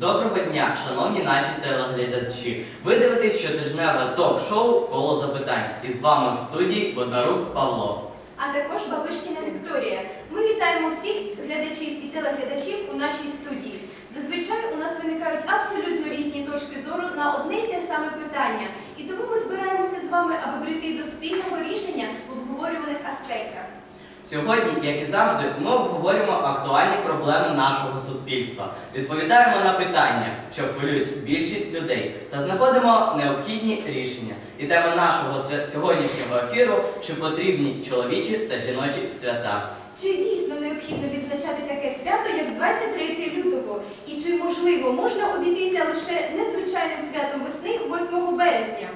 Доброго дня, шановні наші телеглядачі. Ви дивитесь щотижневе ток-шоу Коло запитань. І з вами в студії Боднарук Павло. а також Бабишкіна Вікторія. Ми вітаємо всіх глядачів і телеглядачів у нашій студії. Зазвичай у нас виникають абсолютно різні точки зору на одне й те саме питання. І тому ми збираємося з вами, аби прийти до спільного рішення в обговорюваних аспектах. Сьогодні, як і завжди, ми обговорюємо актуальні проблеми нашого суспільства, відповідаємо на питання, що хвилюють більшість людей, та знаходимо необхідні рішення. І тема нашого сьогоднішнього ефіру чи потрібні чоловічі та жіночі свята. Чи дійсно необхідно відзначати таке свято, як 23 лютого? І чи можливо можна обійтися лише незвичайним святом весни 8 березня?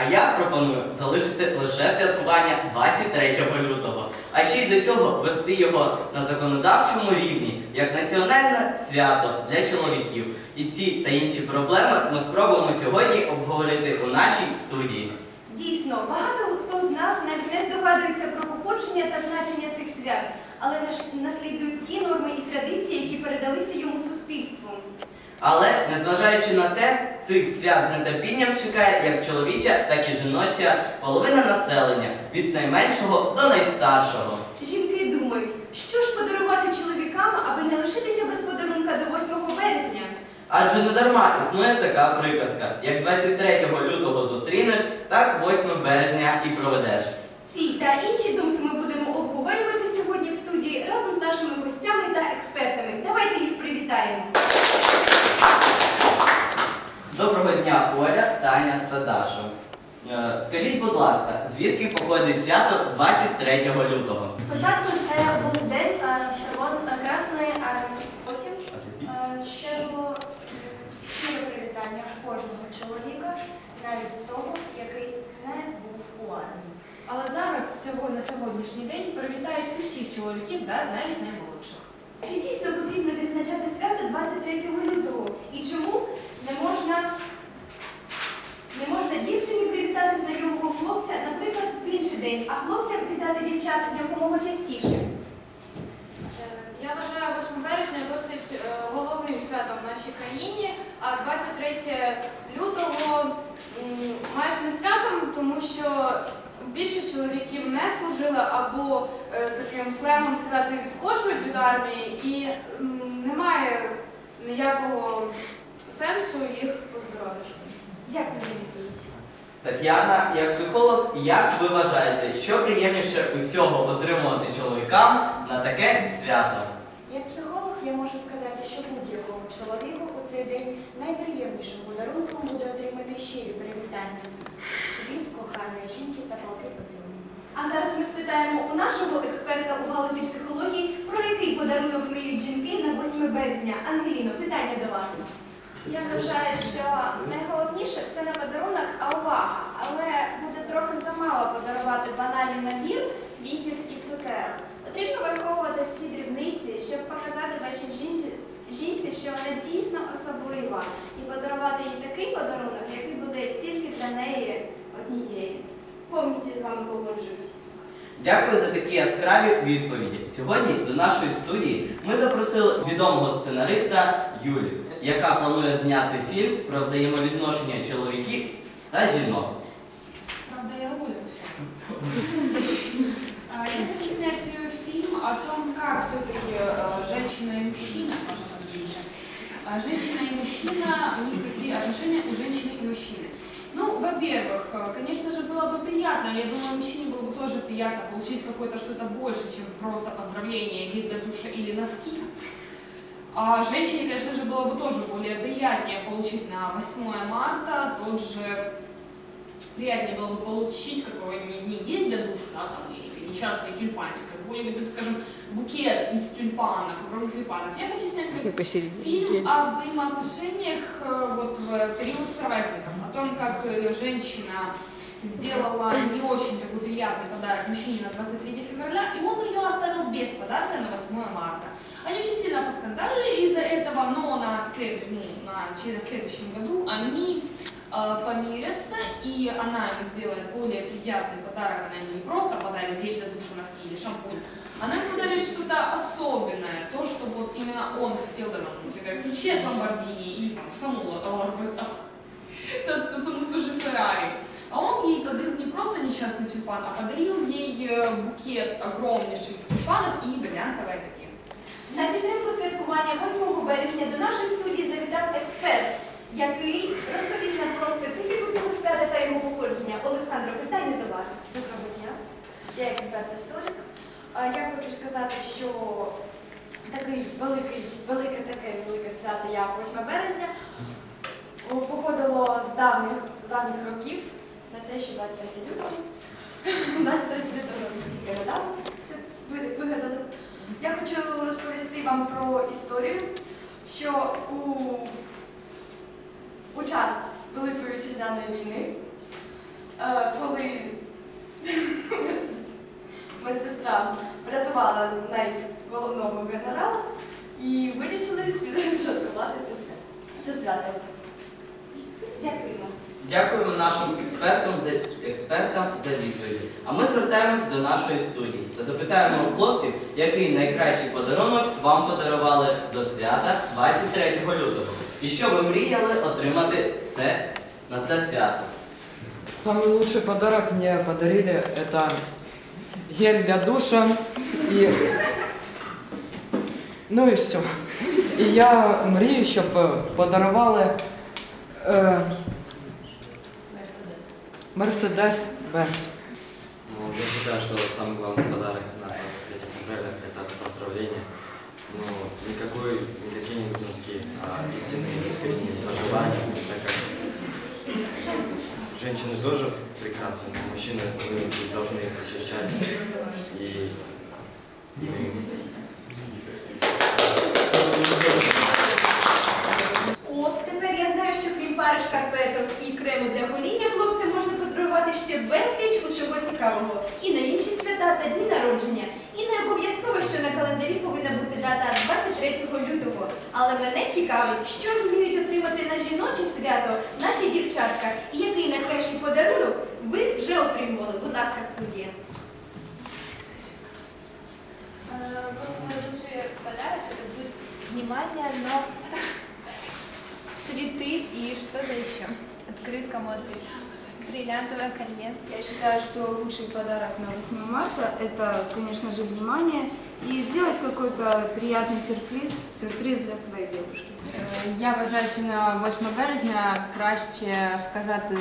А я пропоную залишити лише святкування 23 лютого, а ще й до цього вести його на законодавчому рівні як національне свято для чоловіків. І ці та інші проблеми ми спробуємо сьогодні обговорити у нашій студії. Дійсно, багато хто з нас навіть не здогадується про походження та значення цих свят, але наслідують ті норми і традиції, які передалися йому суспільством. Але незважаючи на те, цих свят з нетерпінням чекає як чоловіча, так і жіноча половина населення від найменшого до найстаршого. Жінки думають, що ж подарувати чоловікам, аби не лишитися без подарунка до 8 березня. Адже не дарма існує така приказка: як 23 лютого зустрінеш, так 8 березня і проведеш. Ці та інші думки ми будемо обговорювати сьогодні в студії разом з нашими гостями та експертами. Давайте їх привітаємо. Доброго дня, Оля, Таня та Даша. Е, Скажіть, будь ласка, звідки походить свято 23 лютого? Спочатку це був день е, червон е, армії. Потім ще було щире привітання кожного чоловіка, навіть того, який не був у армії. Але зараз всього на сьогоднішній день привітають усіх чоловіків, да, навіть наймолодших. Чи дійсно потрібно відзначати свято 23 лютого? І чому не можна, не можна дівчині привітати знайомого хлопця, наприклад, в інший день, а хлопцям вітати дівчат якомога частіше? Е, Я вважаю 8 березня досить е, головним святом в нашій країні, а 23 лютого майже не святом, тому що більшість чоловіків не служили або е, таким сленгом сказати відкошують від армії, і немає ніякого сенсу їх поздоровити. Дякую за відповідь. Тетяна, як психолог, як ви вважаєте, що приємніше усього отримувати чоловікам на таке свято? Як психолог я можу сказати, що будь-якому чоловіку у цей день найприємнішим подарунком буде отримати щирі привітання від коханої жінки та палки поцілунку. А зараз ми спитаємо у нашого експерта у галузі психології, про який подарунок мріють жінки на 8 березня. Ангеліно, питання до вас. Я вважаю, що найголовніше це не подарунок, а увага. Але буде трохи замало подарувати банальний набір квітів і цукерок. Потрібно враховувати всі дрібниці, щоб показати вашій жінці, жінці, що вона дійсно особлива, і подарувати їй такий подарунок, який буде тільки для неї однієї. Повністю з вами погоджуюсь. Дякую за такі яскраві відповіді. Sьогодні до нашої студії ми запросили відомого сценариста Юлю, яка планує зняти фільм про взаємовідношення чоловіків та жінок. Правда, я уволилась. А, Я хочу снять э, фильм о том, как все-таки женщина и мужчина, можно поделиться, А, женщина и мужчина, у них какие отношения у женщины и мужчины. Ну, во-первых, э, конечно же, было бы приятно, я думаю, мужчине было бы тоже приятно получить какое-то что-то больше, чем просто поздравление, гид для душа или носки. А женщине, конечно же, было бы тоже более приятнее получить на 8 марта тот же приятнее было бы получить какой не, не гель для душа, да, там, или несчастный тюльпанчик, какой-нибудь, скажем, букет из тюльпанов, огромных тюльпанов. Я хочу снять фильм о взаимоотношениях э, вот в период праздников, том, как э, женщина сделала не очень такой приятный подарок мужчине на 23 февраля, и он ее оставил без подарка на 8 марта. Они очень сильно поскандалили из-за этого, но на, след... ну, на... через следующем году они э, помирятся, и она им сделает более приятный подарок. Она им не просто подарит гель для душа, носки или шампунь, она им подарит что-то особенное то, что вот именно он хотел, да, например, ключи от Ламборгини или там, саму тот- тот саму ту же Феррари. А он ей подарил не просто несчастный тюльпан, а подарил ей э, букет огромнейших тюльпанов и бриллиантовое колье. На підтримку святкування 8 березня до нашої студії завітав експерт, який розповість нам про специфіку цього свята та його походження. Олександро, питання до вас. Доброго дня. Я експерт-історик. Я хочу сказати, що такий великий, велике таке велике свято, як 8 березня, походило з давніх, давніх років на те, що 23 лютого. 23 лютого тільки недавно це вигадали. Я хочу розповісти вам про історію, що у, у час Великої вітчизняної війни, е, коли медсестра врятувала з неї головного генерала і вирішили святкувати це свято. Це. Дякуємо. Дякуємо нашим експертам за експертам за відповіді. А ми звертаємось до нашої студії та запитаємо у хлопців, який найкращий подарунок вам подарували до свята 23 лютого. І що ви мріяли отримати це на це свято? Самый лучший подарок мне подарили это гель для душа и ну и все. І я мрію, щоб подарували е, Мерседес Бенц. Ну, я считаю, что самый главный подарок на 23 апреля – это поздравление. Ну, никакой, никакие не носки, а истинные искренние пожелания, так как женщины тоже прекрасны, мужчины, мы должны их защищать. И мы шкарпеток і крему для гоління хлопцям можна подарувати ще безліч усього цікавого. І на інші свята та дні народження. І не обов'язково, що на календарі повинна бути дата 23 лютого. Але мене цікавить, що ж вміють отримати на жіноче свято наші дівчатка. І який найкращий подарунок ви вже отримували. Будь ласка, студія. Будет внимание, но Открытка, может быть, бриллиантовое колье. Я считаю, что лучший подарок на 8 марта – это, конечно же, внимание и сделать какой-то приятный сюрприз, сюрприз для своей девушки. Е, Я вважаю, що на 8 березня краще сказати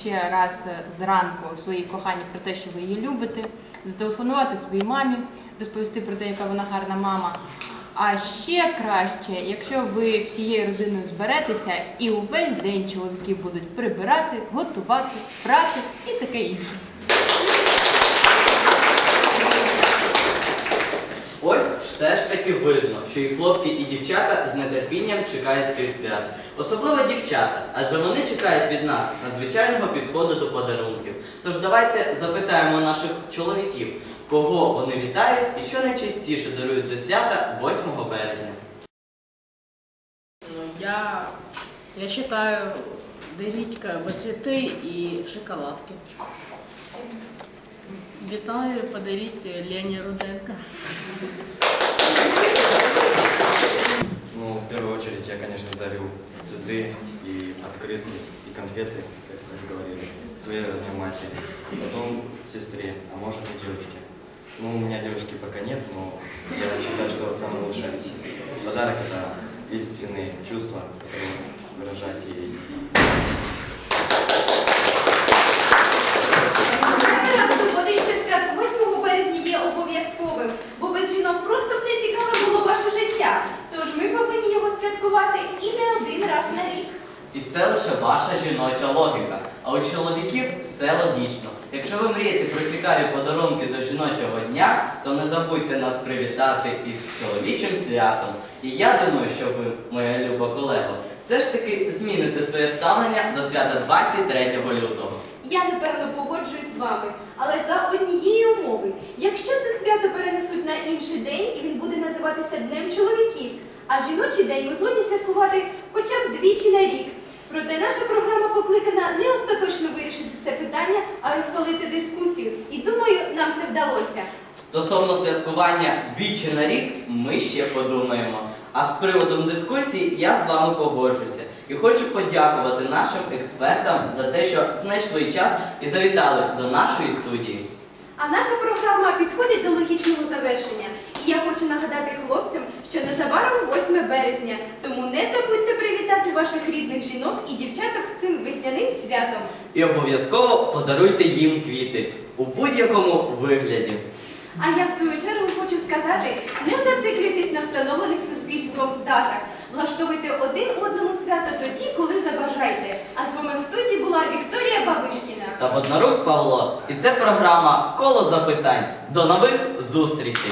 ще раз зранку своїй коханій про те, що ви її любите, зателефонувати своїй мамі, розповісти про те, яка вона гарна мама. А ще краще, якщо ви всією родиною зберетеся і увесь день чоловіки будуть прибирати, готувати, прати і таке інше. Ось все ж таки видно, що і хлопці, і дівчата з нетерпінням чекають цих свят. Особливо дівчата, адже вони чекають від нас надзвичайного підходу до подарунків. Тож давайте запитаємо наших чоловіків, кого вони вітають і що найчастіше дарують до свята 8 березня. Ну, Я, я считаю, дарить как бы цветы и шоколадки. Витаю подарить Лене Руденко. Ну, в первую очередь я, конечно, дарю цветы и открытки, и конфеты, как вы уже говорили, своей родной матери, потом сестре, а может и девушке. Ну, у меня девушки пока нет, но я считаю, что самый лучший подарок – это истинные чувства, которые выражать ей. не забудьте нас привітати із чоловічим святом. І я думаю, що ви, моя люба колего, все ж таки зміните своє ставлення до свята 23 лютого. Я напевно погоджуюсь з вами, але за однієї умови. Якщо це свято перенесуть на інший день і він буде називатися Днем чоловіків, а жіночий день ми згодні святкувати хоча б двічі на рік. Проте наша програма покликана не остаточно вирішити це питання, а розпалити дискусію. І думаю, нам це вдалося. Стосовно святкування двічі на рік ми ще подумаємо. А з приводом дискусії я з вами погоджуся. І хочу подякувати нашим експертам за те, що знайшли час і завітали до нашої студії. А наша програма підходить до логічного завершення. І я хочу нагадати хлопцям, що незабаром 8 березня, тому не забудьте привітати ваших рідних жінок і дівчаток з цим весняним святом. І обов'язково подаруйте їм квіти у будь-якому вигляді. А я в свою чергу хочу сказати, не зациклюйтесь на встановлених суспільством датах. Влаштовуйте один одному свято тоді, коли забажаєте. А з вами в студії була Вікторія Бабишкіна. Та Воднорук Павло. І це програма Коло запитань. До нових зустрічей!